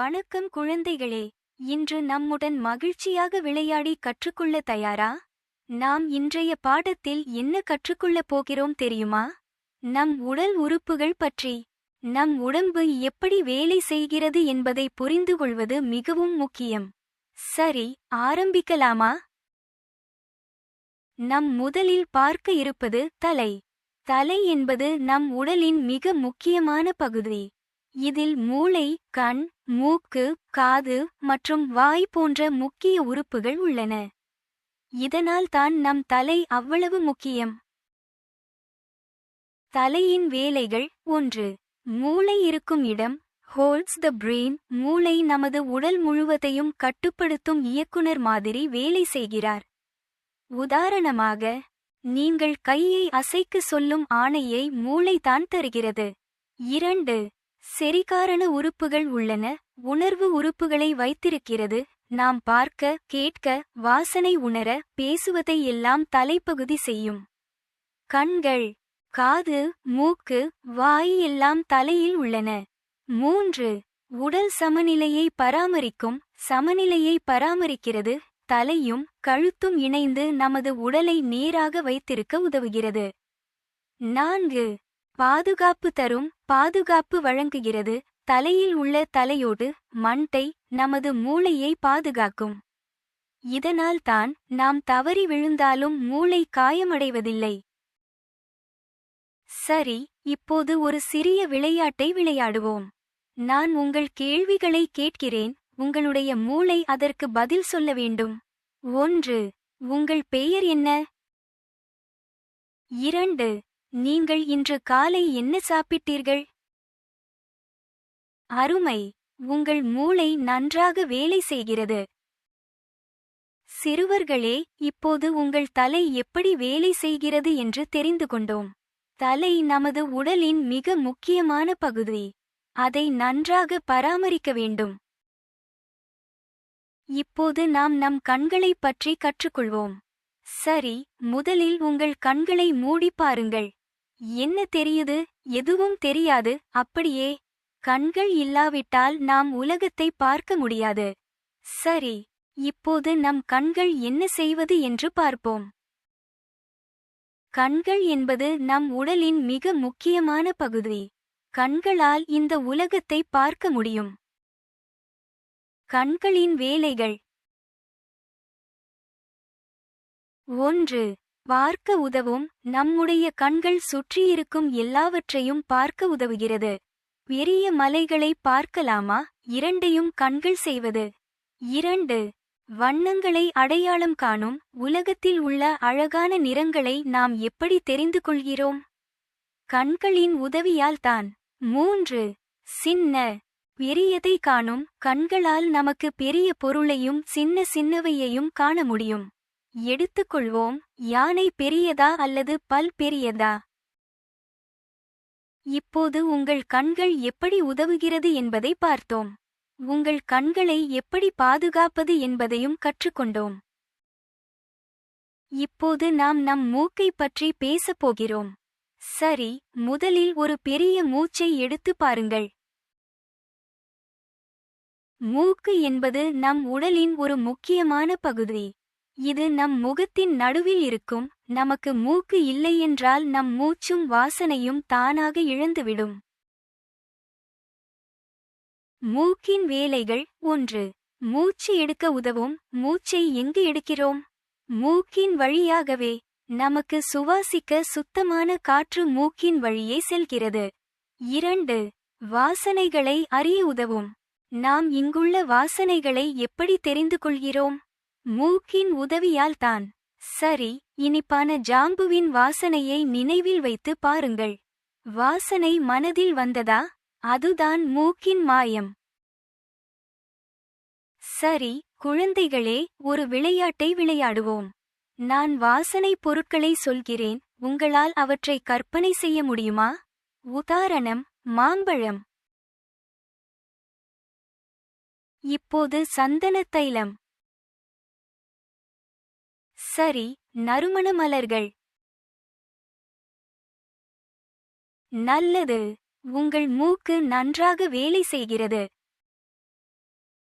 வணக்கம் குழந்தைகளே. இன்று நம்முடன் மகிழ்ச்சியாக விளையாடி கற்றுக்கொள்ள தயாரா? நாம் இன்றைய பாடத்தில் என்ன கற்றுக்கொள்ளப் போகிறோம் தெரியுமா? நம் உடல் உறுப்புகள் பற்றி. நம் உடம்பு எப்படி வேலை செய்கிறது என்பதை புரிந்து கொள்வது மிகவும் முக்கியம். சரி ஆரம்பிக்கலாமா? நம் முதலில் பார்க்க இருப்பது தலை. தலை என்பது நம் உடலின் மிக முக்கியமான பகுதி. இதில் மூளை கண் மூக்கு காது மற்றும் வாய் போன்ற முக்கிய உறுப்புகள் உள்ளன. இதனால் தான் நம் தலை அவ்வளவு முக்கியம். தலையின் வேலைகள் ஒன்று. மூளை இருக்கும் இடம் ஹோல்ட்ஸ் த பிரெயின் மூளை நமது உடல் முழுவதையும் கட்டுப்படுத்தும் இயக்குனர் மாதிரி வேலை செய்கிறார். உதாரணமாக நீங்கள் கையை அசைக்க சொல்லும் ஆணையை மூளை தான் தருகிறது. இரண்டு. செரிகாரண உறுப்புகள் உள்ளன. உணர்வு உறுப்புகளை வைத்திருக்கிறது. நாம் பார்க்க கேட்க வாசனை உணர பேசுவதை எல்லாம் தலைப்பகுதி செய்யும். கண்கள் காது மூக்கு வாய் எல்லாம் தலையில் உள்ளன. மூன்று உடல் சமநிலையை பராமரிக்கும். சமநிலையை பராமரிக்கிறது. தலையும் கழுத்தும் இணைந்து நமது உடலை நேராக வைத்திருக்க உதவுகிறது. நான்கு பாதுகாப்பு தரும் பாதுகாப்பு வழங்குகிறது. தலையில் உள்ள தலையோடு மண்டை நமது மூளையை பாதுகாக்கும். இதனால் தான் நாம் தவறி விழுந்தாலும் மூளை காயமடைவதில்லை. சரி இப்போது ஒரு சிறிய விளையாட்டை விளையாடுவோம். நான் உங்கள் கேள்விகளை கேட்கிறேன். உங்களுடைய மூளை அதற்கு பதில் சொல்ல வேண்டும். ஒன்று உங்கள் பெயர் என்ன? இரண்டு நீங்கள் இன்று காலை என்ன சாப்பிட்டீர்கள்? அருமை உங்கள் மூளை நன்றாக வேலை செய்கிறது. சிறுவர்களே இப்போது உங்கள் தலை எப்படி வேலை செய்கிறது என்று தெரிந்து கொண்டோம். தலை நமது உடலின் மிக முக்கியமான பகுதி. அதை நன்றாக பராமரிக்க வேண்டும். இப்போது நாம் நம் கண்களைப் பற்றி கற்றுக்கொள்வோம். சரி முதலில் உங்கள் கண்களை மூடி பாருங்கள். என்ன தெரியுது? எதுவும் தெரியாது. அப்படியே. கண்கள் இல்லாவிட்டால் நாம் உலகத்தை பார்க்க முடியாது. சரி. இப்போது நம் கண்கள் என்ன செய்வது என்று பார்ப்போம். கண்கள் என்பது நம் உடலின் மிக முக்கியமான பகுதி. கண்களால் இந்த உலகத்தை பார்க்க முடியும். கண்களின் வேலைகள். ஒன்று. பார்க்க உதவும் நம்முடைய கண்கள் சுற்றியிருக்கும் எல்லாவற்றையும் பார்க்க உதவுகிறது. பெரிய மலைகளை பார்க்கலாமா? இரண்டையும் கண்கள் செய்வது. இரண்டு வண்ணங்களை அடையாளம் காணும் உலகத்தில் உள்ள அழகான நிறங்களை நாம் எப்படி தெரிந்து கொள்கிறோம்? கண்களின் உதவியால் தான். மூன்று சின்ன பெரியதை காணும் கண்களால் நமக்கு பெரிய பொருளையும் சின்ன சின்னவையையும் காண முடியும். எடுத்துக்கொள்வோம். யானை பெரியதா அல்லது பல் பெரியதா? இப்போது உங்கள் கண்கள் எப்படி உதவுகிறது என்பதை பார்த்தோம். உங்கள் கண்களை எப்படி பாதுகாப்பது என்பதையும் கற்றுக்கொண்டோம். இப்போது நாம் நம் மூக்கைப் பற்றி பேசப் போகிறோம். சரி முதலில் ஒரு பெரிய மூச்சை எடுத்து பாருங்கள். மூக்கு என்பது நம் உடலின் ஒரு முக்கியமான பகுதி. இது நம் முகத்தின் நடுவில் இருக்கும் நமக்கு மூக்கு இல்லையென்றால் நம் மூச்சும் வாசனையும் தானாக இழந்துவிடும். மூக்கின் வேலைகள் ஒன்று. மூச்சு எடுக்க உதவும் மூச்சை எங்கு எடுக்கிறோம்? மூக்கின் வழியாகவே நமக்கு சுவாசிக்க சுத்தமான காற்று மூக்கின் வழியே செல்கிறது. இரண்டு. வாசனைகளை அறிய உதவும். நாம் இங்குள்ள வாசனைகளை எப்படி தெரிந்து கொள்கிறோம்? மூக்கின் உதவியால் தான். சரி இனிப்பான ஜாம்புவின் வாசனையை நினைவில் வைத்து பாருங்கள். வாசனை மனதில் வந்ததா? அதுதான் மூக்கின் மாயம். சரி குழந்தைகளே ஒரு விளையாட்டை விளையாடுவோம். நான் வாசனை பொருட்களை சொல்கிறேன். உங்களால் அவற்றை கற்பனை செய்ய முடியுமா? உதாரணம் மாம்பழம். இப்போது சந்தன தைலம். சரி நறுமண மலர்கள். நல்லது. உங்கள் மூக்கு நன்றாக வேலை செய்கிறது.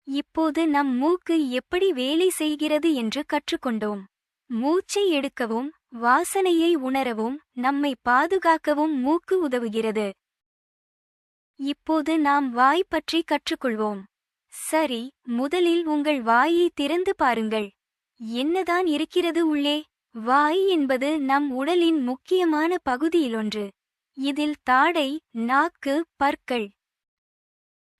இப்போது நம் மூக்கு எப்படி வேலை செய்கிறது என்று கற்றுக்கொண்டோம். மூச்சை எடுக்கவும் வாசனையை உணரவும் நம்மை பாதுகாக்கவும் மூக்கு உதவுகிறது. இப்போது நாம் வாய் பற்றி கற்றுக்கொள்வோம். சரி முதலில் உங்கள் வாயை திறந்து பாருங்கள். என்னதான் இருக்கிறது உள்ளே? வாய் என்பது நம் உடலின் முக்கியமான பகுதியிலொன்று. இதில் தாடை நாக்கு பற்கள்.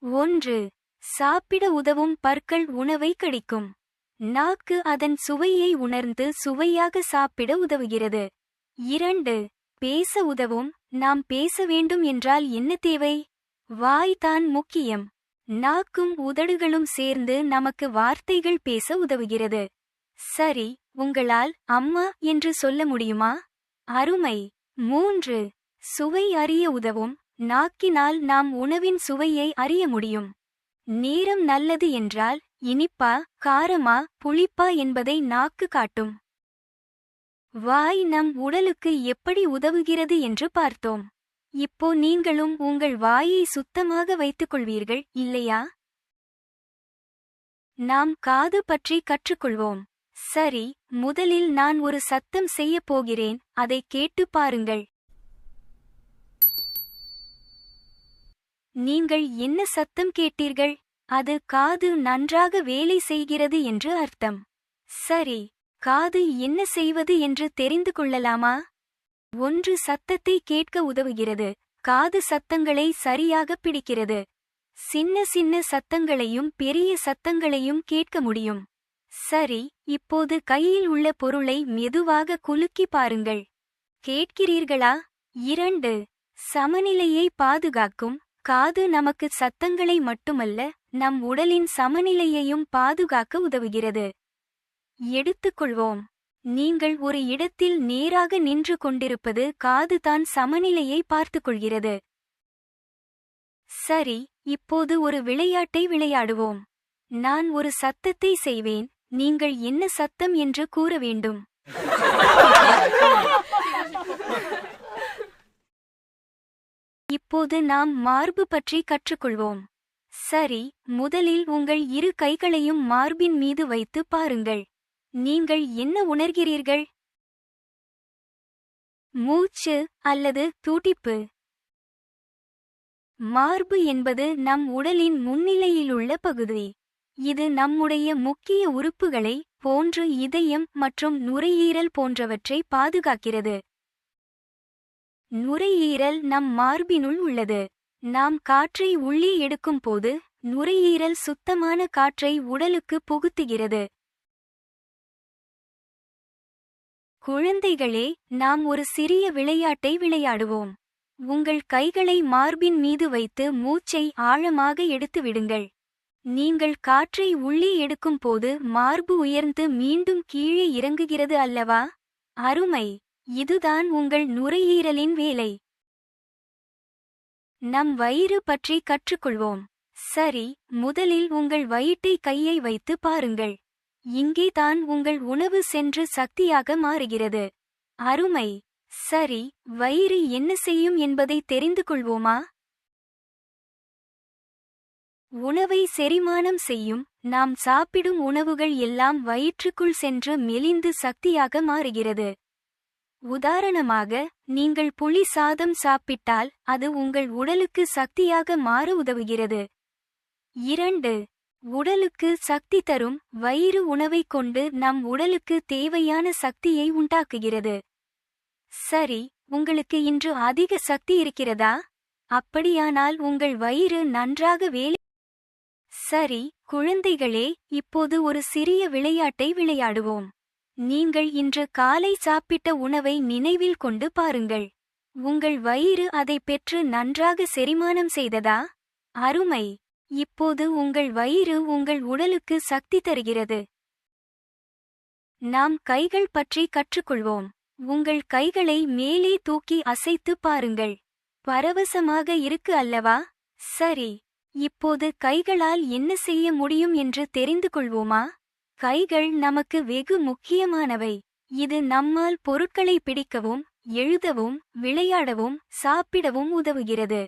ஒன்று சாப்பிட உதவும் பற்கள் உணவை கடிக்கும். நாக்கு அதன் சுவையை உணர்ந்து சுவையாக சாப்பிட உதவுகிறது. இரண்டு பேச உதவும். நாம் பேச வேண்டும் என்றால் என்ன தேவை? வாய் தான் முக்கியம். நாக்கும் உதடுகளும் சேர்ந்து நமக்கு வார்த்தைகள் பேச உதவுகிறது. சரி உங்களால் அம்மா என்று சொல்ல முடியுமா? அருமை. மூன்று. சுவை அறிய உதவும். நாக்கினால் நாம் உணவின் சுவையை அறிய முடியும். நேரம் நல்லது என்றால் இனிப்பா காரமா புளிப்பா என்பதை நாக்கு காட்டும். வாய் நம் உடலுக்கு எப்படி உதவுகிறது என்று பார்த்தோம். இப்போ நீங்களும் உங்கள் வாயை சுத்தமாக வைத்துக் கொள்வீர்கள் இல்லையா? நாம் காது பற்றி கற்றுக்கொள்வோம். சரி முதலில் நான் ஒரு சத்தம் செய்யப் போகிறேன் அதை கேட்டுப் பாருங்கள். நீங்கள் என்ன சத்தம் கேட்டீர்கள்? அது காது நன்றாக வேலை செய்கிறது என்று அர்த்தம். சரி காது என்ன செய்வது என்று தெரிந்து கொள்ளலாமா? ஒன்று சத்தத்தை கேட்க உதவுகிறது காது சத்தங்களை சரியாக பிடிக்கிறது. சின்ன சின்ன சத்தங்களையும் பெரிய சத்தங்களையும் கேட்க முடியும். சரி இப்போது கையில் உள்ள பொருளை மெதுவாக குலுக்கி பாருங்கள். கேட்கிறீர்களா? இரண்டு. சமநிலையை பாதுகாக்கும். காது நமக்கு சத்தங்களை மட்டுமல்ல நம் உடலின் சமநிலையையும் பாதுகாக்க உதவுகிறது. எடுத்துக்கொள்வோம். நீங்கள் ஒரு இடத்தில் நேராக நின்று கொண்டிருப்பது காது தான் சமநிலையை பார்த்துக் கொள்கிறது சரி இப்போது ஒரு விளையாட்டை விளையாடுவோம். நான் ஒரு சத்தத்தை செய்வேன். நீங்கள் என்ன சத்தம் என்று கூற வேண்டும்? இப்போது நாம் மார்பு பற்றி கற்றுக்கொள்வோம். சரி முதலில் உங்கள் இரு கைகளையும் மார்பின் மீது வைத்து பாருங்கள். நீங்கள் என்ன உணர்கிறீர்கள்? மூச்சு அல்லது துடிப்பு? மார்பு என்பது நம் உடலின் முன்னிலையிலுள்ள பகுதி. இது நம்முடைய முக்கிய உறுப்புகளை போன்று இதயம் மற்றும் நுரையீரல் போன்றவற்றை பாதுகாக்கிறது. நுரையீரல் நம் மார்பினுள் உள்ளது. நாம் காற்றை உள்ளே எடுக்கும் போது நுரையீரல் சுத்தமான காற்றை உடலுக்கு புகுத்துகிறது. குழந்தைகளே நாம் ஒரு சிறிய விளையாட்டை விளையாடுவோம். உங்கள் கைகளை மார்பின் மீது வைத்து மூச்சை ஆழமாக எடுத்து விடுங்கள் நீங்கள் காற்றை உள்ளே எடுக்கும் போது மார்பு உயர்ந்து மீண்டும் கீழே இறங்குகிறது அல்லவா? அருமை. இதுதான் உங்கள் நுரையீரலின் வேலை. நம் வயிறு பற்றி கற்றுக்கொள்வோம். சரி முதலில் உங்கள் வயிற்றை கையை வைத்து பாருங்கள். இங்கே தான் உங்கள் உணவு சென்று சக்தியாக மாறுகிறது. அருமை. சரி வயிறு என்ன செய்யும் என்பதை தெரிந்து கொள்வோமா? உணவை செரிமானம் செய்யும் நாம் சாப்பிடும் உணவுகள் எல்லாம் வயிற்றுக்குள் சென்று மெலிந்து சக்தியாக மாறுகிறது. உதாரணமாக நீங்கள் புளி சாதம் சாப்பிட்டால் அது உங்கள் உடலுக்கு சக்தியாக மாற உதவுகிறது. இரண்டு உடலுக்கு சக்தி தரும் வயிறு உணவைக் கொண்டு நம் உடலுக்கு தேவையான சக்தியை உண்டாக்குகிறது. சரி உங்களுக்கு இன்று அதிக சக்தி இருக்கிறதா? அப்படியானால் உங்கள் வயிறு நன்றாக வேலை சரி குழந்தைகளே இப்போது ஒரு சிறிய விளையாட்டை விளையாடுவோம். நீங்கள் இன்று காலை சாப்பிட்ட உணவை நினைவில் கொண்டு பாருங்கள். உங்கள் வயிறு அதை பெற்று நன்றாக செரிமானம் செய்ததா? அருமை. இப்போது உங்கள் வயிறு உங்கள் உடலுக்கு சக்தி தருகிறது. நாம் கைகள் பற்றி கற்றுக்கொள்வோம். உங்கள் கைகளை மேலே தூக்கி அசைத்து பாருங்கள். பரவசமாக இருக்கு அல்லவா? சரி. இப்போது கைகளால் என்ன செய்ய முடியும் என்று தெரிந்து கொள்வோமா? கைகள் நமக்கு வெகு முக்கியமானவை. இது நம்மால் பொருட்களை பிடிக்கவும் எழுதவும் விளையாடவும் சாப்பிடவும் உதவுகிறது.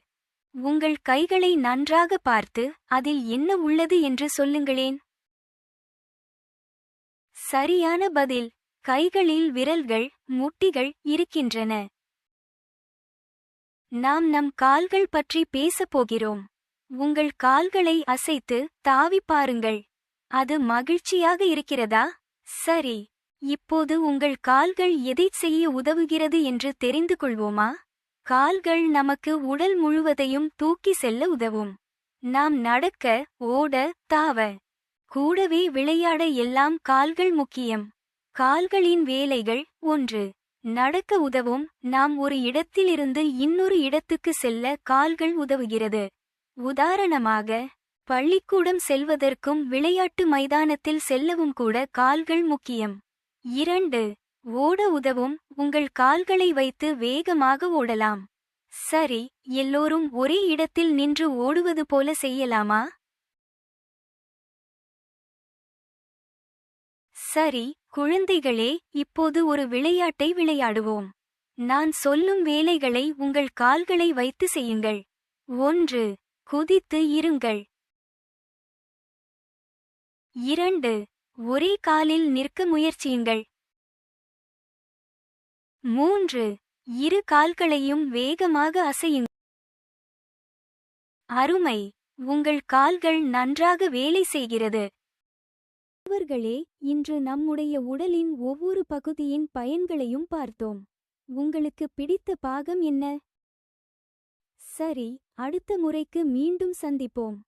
உங்கள் கைகளை நன்றாக பார்த்து அதில் என்ன உள்ளது என்று சொல்லுங்களேன். சரியான பதில். கைகளில் விரல்கள் முட்டிகள் இருக்கின்றன. நாம் நம் கால்கள் பற்றி பேசப் போகிறோம். உங்கள் கால்களை அசைத்து தாவி பாருங்கள். அது மகிழ்ச்சியாக இருக்கிறதா? சரி. இப்போது உங்கள் கால்கள் எதைச் செய்ய உதவுகிறது என்று தெரிந்து கொள்வோமா? கால்கள் நமக்கு உடல் முழுவதையும் தூக்கி செல்ல உதவும். நாம் நடக்க ஓட தாவ. கூடவே விளையாட எல்லாம் கால்கள் முக்கியம். கால்களின் வேலைகள் ஒன்று. நடக்க உதவும் நாம் ஒரு இடத்திலிருந்து இன்னொரு இடத்துக்கு செல்ல கால்கள் உதவுகிறது. உதாரணமாக பள்ளிக்கூடம் செல்வதற்கும் விளையாட்டு மைதானத்தில் செல்லவும் கூட கால்கள் முக்கியம். இரண்டு ஓட உதவும். உங்கள் கால்களை வைத்து வேகமாக ஓடலாம். சரி எல்லோரும் ஒரே இடத்தில் நின்று ஓடுவது போல செய்யலாமா? சரி குழந்தைகளே இப்போது ஒரு விளையாட்டை விளையாடுவோம். நான் சொல்லும் வேலைகளை உங்கள் கால்களை வைத்து செய்யுங்கள். ஒன்று குதித்து இருங்கள். இரண்டு ஒரே காலில் நிற்க முயற்சியுங்கள். மூன்று இரு கால்களையும் வேகமாக அசையுங்கள். அருமை உங்கள் கால்கள் நன்றாக வேலை செய்கிறது. அவர்களே இன்று நம்முடைய உடலின் ஒவ்வொரு பகுதியின் பயன்களையும் பார்த்தோம். உங்களுக்கு பிடித்த பாகம் என்ன? சரி அடுத்த முறைக்கு மீண்டும் சந்திப்போம்.